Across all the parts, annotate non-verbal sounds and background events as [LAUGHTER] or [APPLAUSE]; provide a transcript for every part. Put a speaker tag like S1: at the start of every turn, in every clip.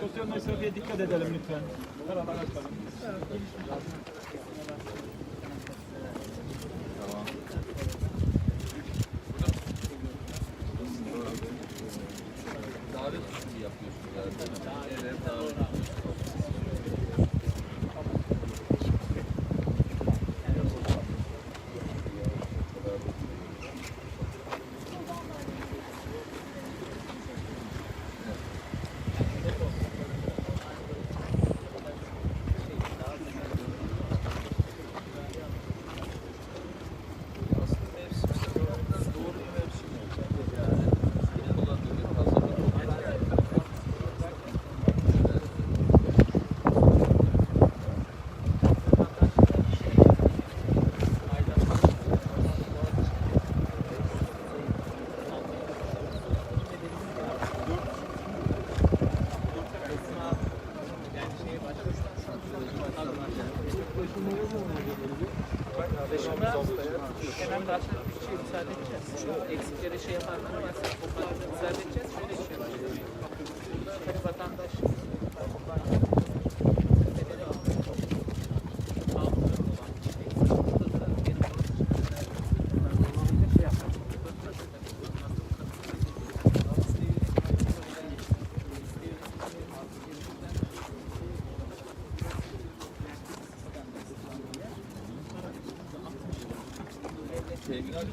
S1: Sosyal mesafeye dikkat edelim lütfen. Beraber açalım.
S2: 了吗？
S3: Hemen bir şey müsaade edeceğiz. Eksikleri şey yaparlar ama sen toparlayıp müsaade edeceğiz. Şöyle bir şey var. Vatandaş
S2: teminat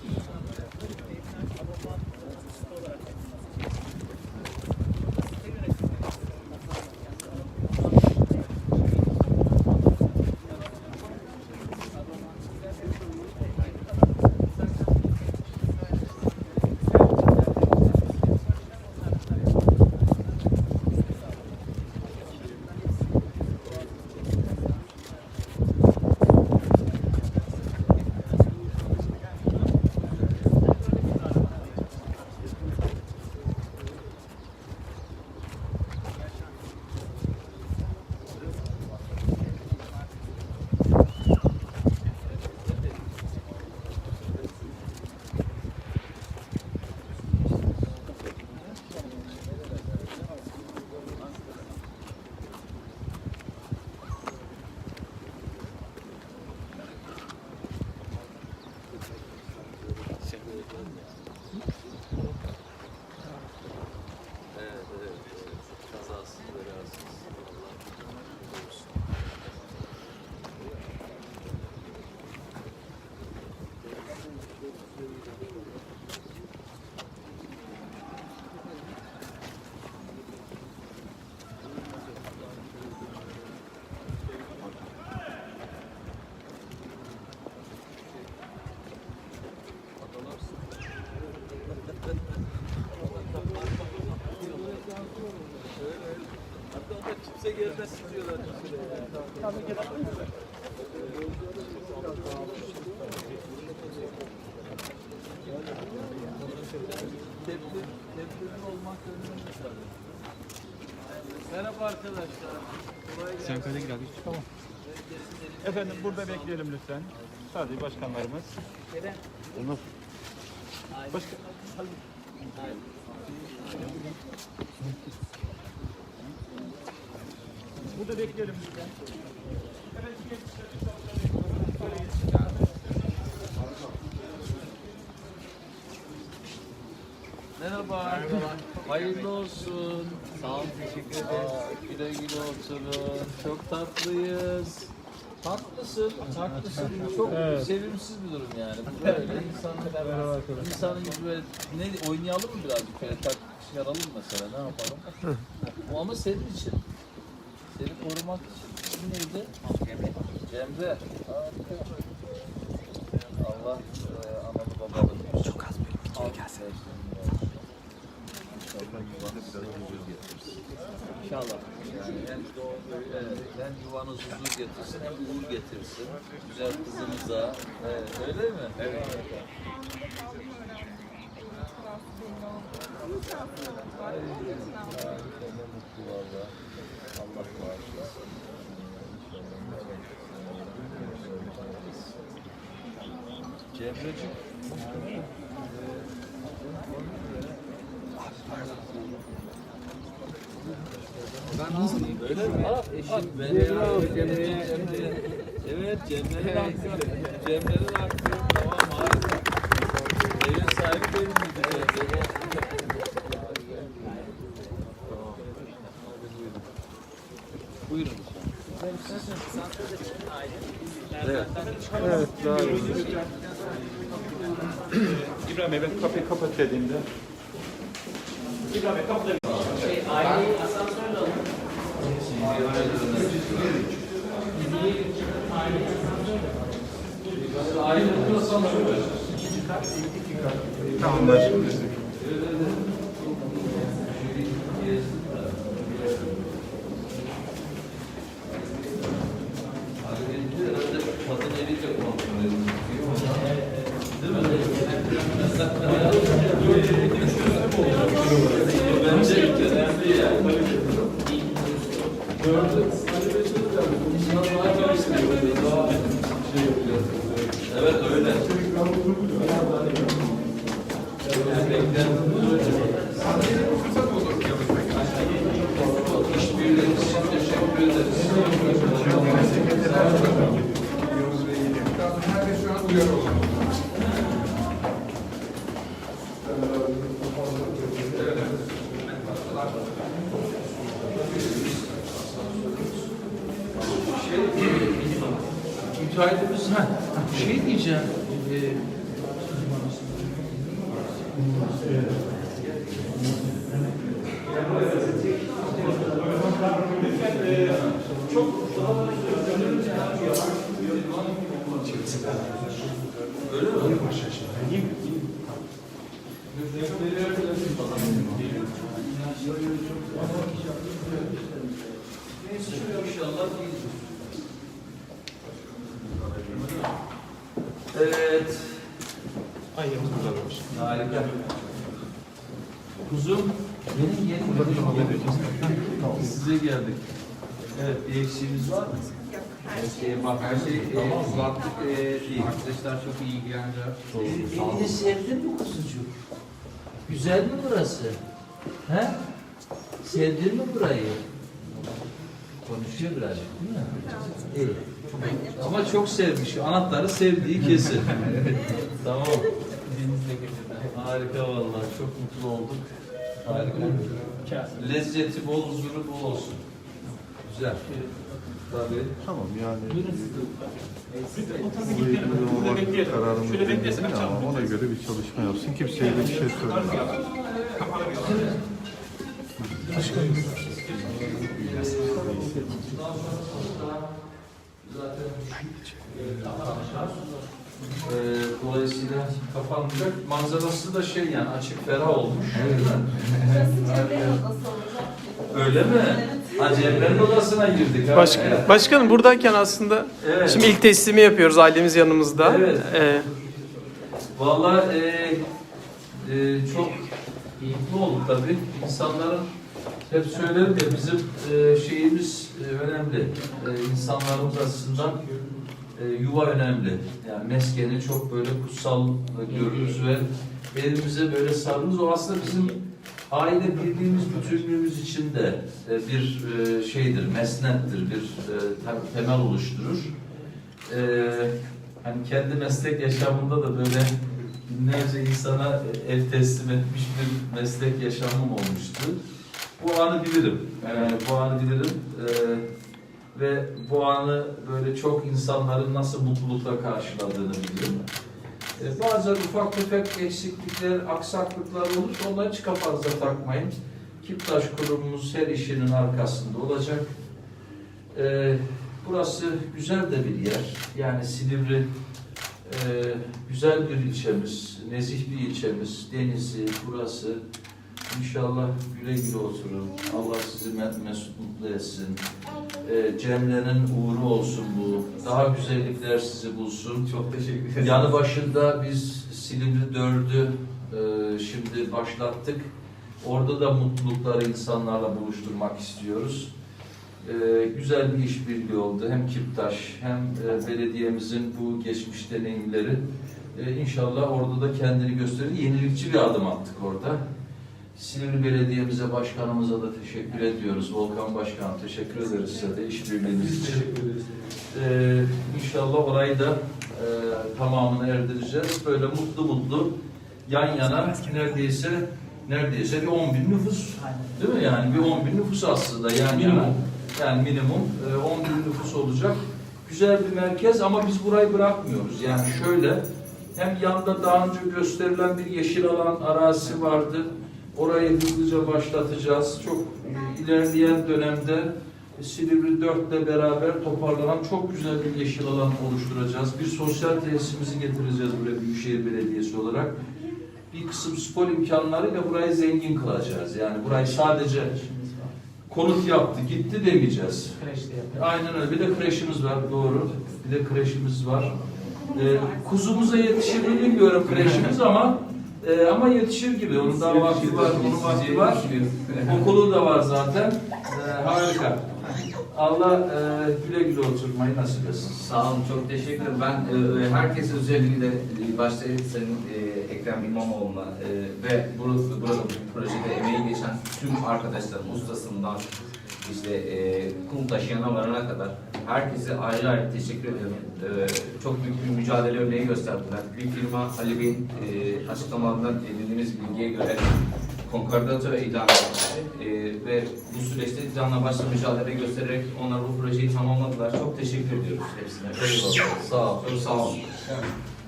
S2: Evet, evet, evet. Kazasız belasız. Allah korusun. Adalarsın. Hatta gelmez diyorlar. Tepki, tepkili olmak önemli. Merhaba arkadaşlar.
S1: Sen kayda gir abi. Tamam. Efendim burada bekleyelim lütfen. Sadece başkanlarımız. Başka... Burada bekleyelim lütfen.
S2: Merhaba. Hayırlı olsun. Sağ olun, teşekkür ederim. Güle güle oturun. Çok tatlıyız. Haklısın, haklısın. Çok sevimsiz bir durum yani. Bu böyle insanın, insanın yüzü böyle ne oynayalım mı birazcık böyle tak yaralım mesela ne yapalım? Bu [LAUGHS] ama senin için. Seni korumak için. Neydi? Cemre. Cemre. Harika. Allah e, analı babalı. Çok az bir gelsene. İnşallah yuvanız biraz huzur getirsin.
S3: İnşallah.
S2: Yani hem, evet, hem yuvanız huzur getirsin hem uğur getirsin. Güzel kızınıza. Evet, öyle mi? Evet. Ay, harika, ne mutlu valla. Allah bağışlasın. Cemreciğim. Öyle mi? Eşim beni Cemre. Evet Cemre'nin hakkı. Cemre'nin hakkı. Tamam harika. Evin sahibi benim miydi Cemre? Tamam. Buyurun. Evet.
S1: Evet, daha. İbrahim Bey ben kapıyı kapat dediğimde. İbrahim Bey kapıda
S3: Şey, aileyi asansörle alın.
S4: Tamamlar.
S2: Kadın eliyle kontrol edin. Bence müteahhitimiz ha, şey diyeceğim. E, neyse inşallah iyidir. Evet. Harika. Kuzum, benim yerim Size geldik. Evet, bir eksiğimiz var mı?
S5: Her şeye bak, her şey e, kulaklık e, değil. Arkadaşlar çok iyi ilgilendiler.
S2: Evini sevdin mi kuzucuk? Güzel mi burası? He? Sevdin mi burayı? Konuşuyor birazcık değil mi? İyi. Ama çok sevmiş. Anahtarı sevdiği kesin. [LAUGHS] tamam. Harika vallahi. Çok mutlu olduk. Harika. Lezzeti bol, huzuru bol olsun. Güzel. Tabii.
S4: Tamam yani. Buraya göre
S1: bekleyelim.
S4: kararımız değil ama ona göre bir çalışma yapsın. Kimseye de bir şey söylemesin.
S2: Ee, dolayısıyla kapanmayacak. Manzarası da şey yani açık ferah olmuş. Öyle mi? Ha Cemre'nin odasına girdik. ha.
S6: Baş,
S2: Evet.
S6: başkanım buradayken aslında
S2: Evet.
S6: şimdi ilk teslimi yapıyoruz ailemiz yanımızda.
S2: Evet.
S6: Ee,
S2: Vallahi e, e, çok mutlu olduk tabii. İnsanların hep söylerim ya bizim e, şeyimiz e, önemli. E, insanlarımız açısından e, yuva önemli. Yani meskeni çok böyle kutsal e, görürüz ve elimize böyle sarılırız. O aslında bizim aile birliğimiz, bütünlüğümüz için de e, bir e, şeydir, mesnettir, bir e, tem- temel oluşturur. E, hani kendi meslek yaşamında da böyle binlerce insana el teslim etmiş bir meslek yaşamım olmuştu. Bu anı bilirim. Yani bu anı bilirim. Ee, ve bu anı böyle çok insanların nasıl mutlulukla karşıladığını bilirim. Ee, bazen ufak tefek eksiklikler, aksaklıklar olur. Onları hiç kafanıza takmayın. Kiptaş kurumumuz her işinin arkasında olacak. Ee, burası güzel de bir yer. Yani Silivri e, güzel bir ilçemiz, nezih bir ilçemiz. Denizi, burası İnşallah güle güle oturun. Allah sizi me- mesut mutlu etsin. Ee, Cemre'nin uğru olsun bu. Daha güzellikler sizi bulsun.
S5: Çok teşekkür ederim.
S2: Yanı başında biz Silivri 4'ü e, şimdi başlattık. Orada da mutlulukları insanlarla buluşturmak istiyoruz. E, güzel bir işbirliği oldu. Hem Kiptaş hem e, belediyemizin bu geçmiş deneyimleri. E, inşallah orada da kendini gösterir. Yenilikçi bir adım attık orada. Silivri Belediye'mize, başkanımıza da teşekkür ediyoruz. Volkan Başkan teşekkür ederiz size de işbirliğiniz için. Ee, inşallah orayı da e, tamamını erdireceğiz. Böyle mutlu mutlu yan yana neredeyse neredeyse bir 10 bin nüfus değil mi yani bir 10 bin nüfus aslında yan yana yani minimum e, 10 bin nüfus olacak. Güzel bir merkez ama biz burayı bırakmıyoruz. Yani şöyle hem yanda daha önce gösterilen bir yeşil alan arazisi vardı. Orayı hızlıca başlatacağız. Çok e, ilerleyen dönemde Silivri 4 ile beraber toparlanan çok güzel bir yeşil alan oluşturacağız. Bir sosyal tesisimizi getireceğiz buraya Büyükşehir Belediyesi olarak. Bir kısım spor imkanlarıyla burayı zengin kılacağız. Yani burayı sadece konut yaptı, gitti demeyeceğiz. Aynen öyle. Bir de kreşimiz var, doğru. Bir de kreşimiz var. Ee, kuzumuza yetişir mi bilmiyorum kreşimiz ama e, ama yetişir gibi. Onun daha vakti var, onun vakti var. Okulu da var zaten. Ee, harika. Allah e, güle güle oturmayı nasip etsin.
S5: Sağ olun, çok teşekkür ederim. Ben e, herkes özellikle e, başta senin e, Ekrem İmamoğlu'na e, ve burada, burada bu projede emeği geçen tüm arkadaşlarım, ustasından işte e, kum taşıyana varana kadar herkese ayrı ayrı teşekkür ediyorum. E, çok büyük bir mücadele örneği gösterdiler. Bir firma Ali Bey'in e, açıklamalarından edindiğimiz bilgiye göre konkordato ilan etmişti. E, ve bu süreçte canla başla mücadele göstererek onlar bu projeyi tamamladılar. Çok teşekkür ediyoruz hepsine.
S2: Eyvallah. Sağ ol.
S5: Çok sağ olun.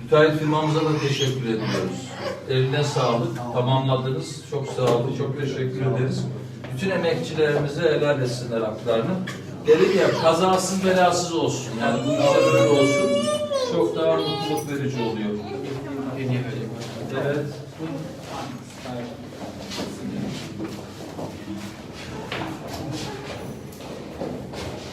S2: Müteahhit firmamıza da teşekkür ediyoruz. Eline sağlık. Tamamladınız. Çok sağ olun. Çok teşekkür ederiz. Bütün emekçilerimize helal etsinler haklarını. Dedim ya kazasız belasız olsun. Yani bu işler böyle olsun. Çok daha mutluluk verici oluyor. Evet.